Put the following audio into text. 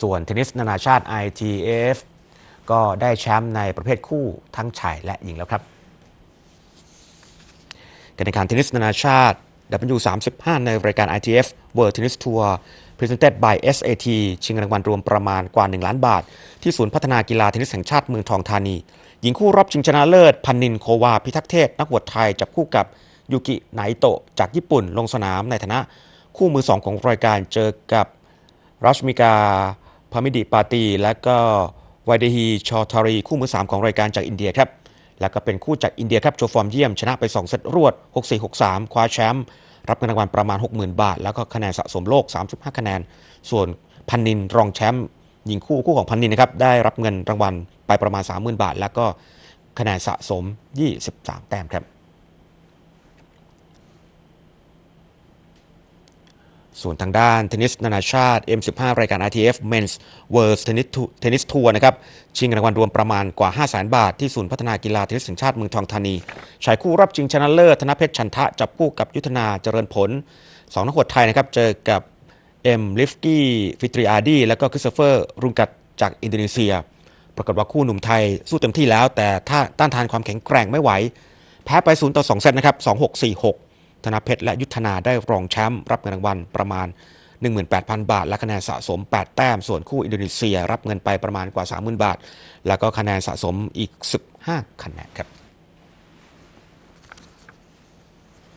ส่วนเทนนิสนานาชาติ ITF ก็ได้แชมป์ในประเภทคู่ทั้งชายและหญิงแล้วครับการแข่งขันเทนนิสนานาชาติ W35 ในรายการ ITF World Tennis Tour Presented by SAT ชิงรางวัลรวมประมาณกว่า 1 ล้านบาท ที่ศูนย์พัฒนากีฬาเทนนิสแห่งชาติเมืองทองธานี หญิงคู่รอบชิงชนะเลิศ พันนินโควา พิทักษ์เทศนักบวชไทย จับคู่กับยูกิไนโตะ จากญี่ปุ่นลงสนามในฐานะคู่มือสองของรายการเจอกับรัชมิกา พามิดิปาตี และก็ไวเดฮีชอทารี คู่มือ 3 ของรายการจากอินเดียครับ แล้วก็เป็นคู่จากอินเดียครับโชว์ฟอร์มเยี่ยม ชนะไป 2 เซตรวด 6-4-6-3 คว้าแชมป์รับเงินรางวัลประมาณ 60,000 บาท แล้วก็คะแนนสะสมโลก 35 คะแนน ส่วนพันนินรองแชมป์หญิงคู่คู่ของพันนินนะครับได้รับเงินรางวัลไปประมาณ 30,000 บาท แล้วก็คะแนนสะสม 23 แต้มครับ ส่วนทางด้านเทนนิสนานาชาติ M15 รายการ ITF Men's World Tennis Tennis Tour นะครับชิงรางวัลรวมประมาณกว่า 500,000บาท ที่ศูนย์พัฒนากีฬาเทนนิสแห่งชาติเมืองทองธานีชายคู่รับชิงชนะเลิศธนเพชรชันทะ จับคู่กับยุทธนาเจริญผลสองนักหวดไทยนะครับเจอกับเอ็มลิฟกี้ฟิตรีอาดีและก็คริสเฟอร์รุงกัดจากอินโดนีเซีย ปรากฏว่าคู่หนุ่มไทยสู้เต็มที่แล้ว แต่ถ้าต้านทานความแข็งแกร่งไม่ไหว แพ้ไป0ต่อ2เซตนะครับ2-6 4-6 ธนเพชรและยุทธนาได้รองแชมป์รับเงินรางวัลประมาณ 18,000 บาท และคะแนนสะสม 8 แต้ม ส่วนคู่อินโดนีเซีย รับเงินไปประมาณกว่า 30,000 บาท แล้วก็คะแนนสะสมอีก 15 คะแนนครับ